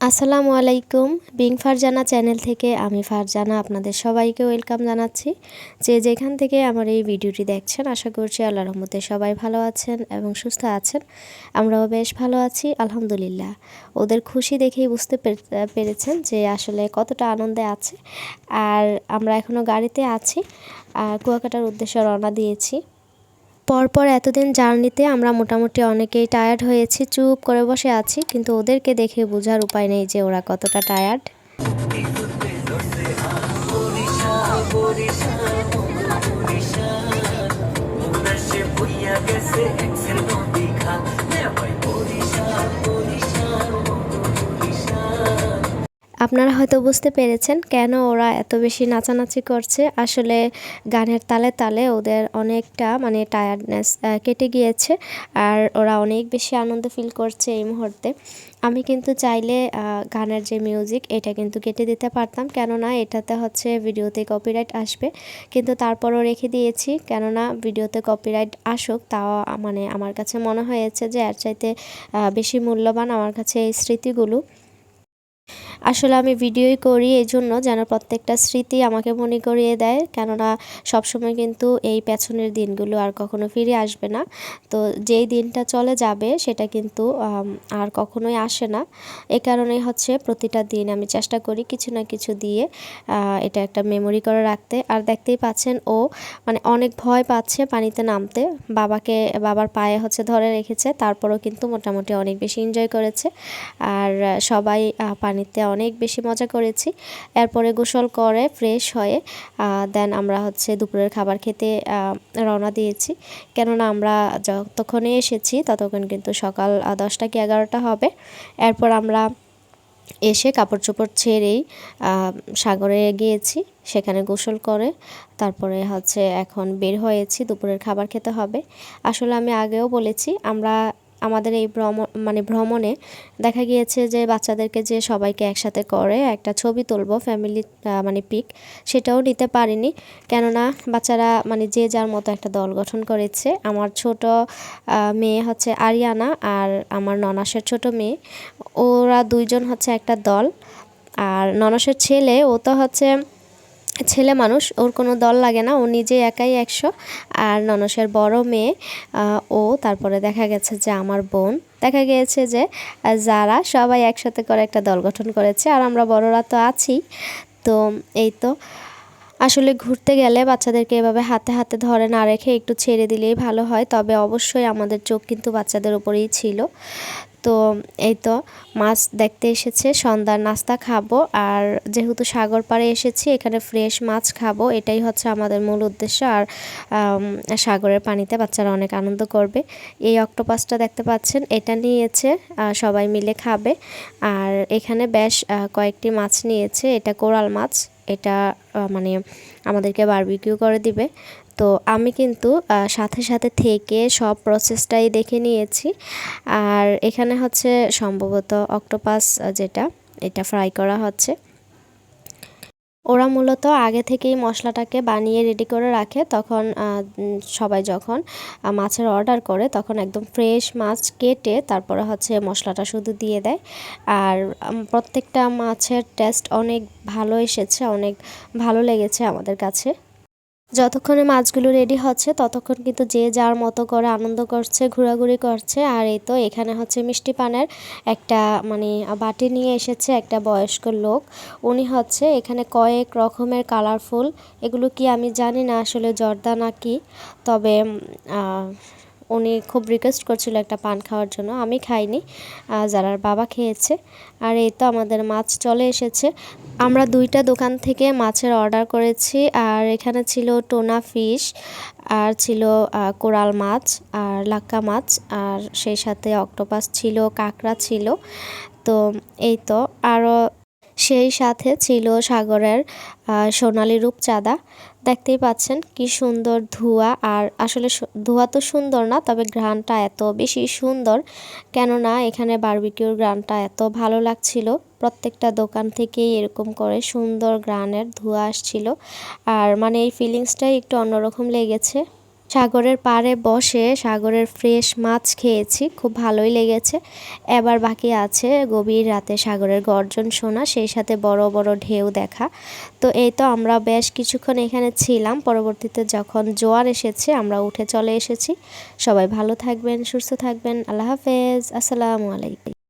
আসসালামু আলাইকুম। Being Farzana channel থেকে আমি ফারজানা আপনাদের সবাইকে ওয়েলকাম জানাচ্ছি। যে যেখান থেকে আমার এই ভিডিওটি দেখছেন, আশা করছি আল্লাহ রহমতে সবাই ভালো আছেন এবং সুস্থ আছেন। আমরাও বেশ ভালো আছি, আলহামদুলিল্লাহ। ওদের খুশি দেখেই বুঝতে পেরে- পেরেছেন যে আসলে কতটা আনন্দে আছে। আর আমরা এখনও গাড়িতে আছি। আর কুয়াকাটার উদ্দেশ্যে রওনা দিয়েছি। পরপর এতদিন জার্নিতে আমরা মোটামুটি অনেকেই টায়ার্ড হয়েছি চুপ করে বসে আছি কিন্তু ওদেরকে দেখে বোঝার উপায় নেই যে ওরা কতটা টায়ার্ড গেছে আপনারা হয়তো বুঝতে পেরেছেন কেন ওরা এত বেশি নাচানাচি করছে। আসলে গানের তালে তালে ওদের অনেকটা মানে টায়ার্ডনেস কেটে গিয়েছে আর ওরা অনেক বেশি আনন্দ ফিল করছে এই মুহূর্তে। আমি কিন্তু চাইলে গানের যে মিউজিক এটা কিন্তু কেটে দিতে পারতাম। কেননা এটাতে হচ্ছে ভিডিওতে কপিরাইট আসবে। কিন্তু তারপরও রেখে দিয়েছি। কেননা ভিডিওতে কপিরাইট আসুক, তাও মানে আমার কাছে মনে হয়েছে যে এর চাইতে বেশি মূল্যবান আমার কাছে এই স্মৃতিগুলো। আসলে আমি ভিডিওই করি এই জন্য যেন প্রত্যেকটা স্মৃতি আমাকে মনে করিয়ে দেয়। কেননা সবসময় কিন্তু এই পেছনের দিনগুলো আর কখনো ফিরে আসবে না। তো যেই দিনটা চলে যাবে সেটা কিন্তু আর কখনোই আসে না। এ কারণেই হচ্ছে প্রতিটা দিন আমি চেষ্টা করি কিছু না কিছু দিয়ে এটা একটা মেমোরি করে রাখতে। আর দেখতেই পাচ্ছেন ও মানে অনেক ভয় পাচ্ছে পানিতে নামতে। বাবাকে বাবার পায়ে হচ্ছে ধরে রেখেছে। তারপরও কিন্তু মোটামুটি অনেক বেশি এনজয় করেছে। আর সবাই আহ, পানিতে অনেক বেশি মজা করেছি। এরপরে গোসল করে ফ্রেশ হয়ে দেন আমরা হচ্ছে দুপুরের খাবার খেতে রওনা দিয়েছি। কেননা আমরা যতক্ষণে এসেছি ততক্ষণ কিন্তু সকাল দশটা কি এগারোটা হবে। এরপর আমরা এসে কাপড় চোপড় ছেড়েই সাগরে গিয়েছি, সেখানে গোসল করে, তারপরে হচ্ছে এখন বের হয়েছি, দুপুরের খাবার খেতে হবে। আসলে আমি আগেও বলেছি, আমরা আমাদের এই ভ্রমণ মানে ভ্রমণে দেখা গিয়েছে যে বাচ্চাদেরকে যে সবাইকে একসাথে করে একটা ছবি তুলব ফ্যামিলি মানে পিক সেটাও নিতে পারিনি। কেননা বাচ্চারা মানে যে যার মতো একটা দল গঠন করেছে। আমার ছোট মেয়ে হচ্ছে আরিয়ানা আর আমার ননাসের ছোট মেয়ে। ওরা দুইজন হচ্ছে একটা দল। আর ননসের ছেলে, ও তো হচ্ছে ছেলে মানুষ, ওর কোনো দল লাগে না। ও নিজে একাই একশো। আর ননসের বড় মেয়ে ও, তারপরে দেখা গেছে যে আমার বোন। দেখা গিয়েছে যে যারা সবাই একসাথে করে একটা দল গঠন করেছে। আর আমরা বড়রা তো আছি। তো, এই তো। আসলে ঘুরতে গেলে বাচ্চাদেরকে এভাবে হাতে হাতে ধরে না রেখে একটু ছেড়ে দিলেই ভালো হয়, তবে অবশ্যই আমাদের চোখ কিন্তু বাচ্চাদের উপরেই ছিল। তো এই তো মাছ দেখতে এসেছে, সন্ধ্যার নাস্তা খাব আর যেহেতু সাগর পাড়ে এসেছি, এখানে ফ্রেশ মাছ খাব, এটাই হচ্ছে আমাদের মূল উদ্দেশ্য আর সাগরের পানিতে বাচ্চারা অনেক আনন্দ করবে। এই অক্টোপাসটা দেখতে পাচ্ছেন, এটা নিয়েছে সবাই মিলে খাবে। আর এখানে বেশ কয়েকটি মাছ নিয়েছে, এটা কোরাল মাছ। এটা মানে আমাদেরকে বারবিকিউ করে দিবে। তো আমি কিন্তু সাথে সাথে থেকে সব প্রসেসটাই দেখে নিয়েছি। আর এখানে হচ্ছে সম্ভবত অক্টোপাস যেটা, এটা ফ্রাই করা হচ্ছে। ওরা মূলত আগে থেকেই মশলাটাকে বানিয়ে রেডি করে রাখে, তখন সবাই যখন মাছের অর্ডার করে, তখন একদম ফ্রেশ মাছ কেটে তারপরে হচ্ছে মশলাটা শুধু দিয়ে দেয়। আর প্রত্যেকটা মাছের টেস্ট অনেক ভালো এসেছে, অনেক ভালো লেগেছে আমাদের কাছে। যতক্ষণে মাছগুলো রেডি হচ্ছে, ততক্ষণ কিন্তু যে যার মতো করে আনন্দ করছে, ঘোরাঘুরি করছে, আর এই তো এখানে হচ্ছে মিষ্টি পানের একটা মানে বাটি নিয়ে এসেছে একটা বয়স্ক লোক। উনি হচ্ছে এখানে কয়েক রকমের কালারফুল এগুলো কি আমি জানি না আসলে জর্দা নাকি তবে উনি খুব রিকোয়েস্ট করছিল একটা পান খাওয়ার জন্য, আমি খাইনি যারার বাবা খেয়েছে। আর এই তো আমাদের মাছ চলে এসেছে। আমরা দুইটা দোকান থেকে মাছের অর্ডার করেছি, আর এখানে ছিল টোনা ফিশ আর ছিল কোরাল মাছ, আর লাক্কা মাছ, আর সেই সাথে অক্টোপাস ছিল, কাঁকড়া ছিল। তো এই তো, আরও সেই সাথে ছিল সাগরের সোনালি রূপচাঁদা। দেখতেই পাচ্ছেন কি সুন্দর ধোঁয়া। আর আসলে ধোঁয়া তো সুন্দর না, তবে ঘ্রাণটা এত বেশি সুন্দর। কেননা এখানে বারবিকিউর ঘ্রাণটা এত ভালো লাগছিল। প্রত্যেকটা দোকান থেকেই এরকম করে সুন্দর গ্রানের ধোঁয়া আসছিল। আর মানে এই ফিলিংসটাই একটু অন্যরকম লেগেছে। সাগরের পাড়ে বসে সাগরের ফ্রেশ মাছ খেয়েছি, খুব ভালোই লেগেছে। এবার বাকি আছে গভীর রাতে সাগরের গর্জন শোনা, সেই সাথে বড় বড় ঢেউ দেখা। তো এই তো আমরা বেশ কিছুক্ষণ এখানে ছিলাম, পরবর্তীতে যখন জোয়ার এসেছে আমরা উঠে চলে এসেছি। সবাই ভালো থাকবেন, সুস্থ থাকবেন, আল্লাহ হাফেজ, আসসালামু আলাইকুম।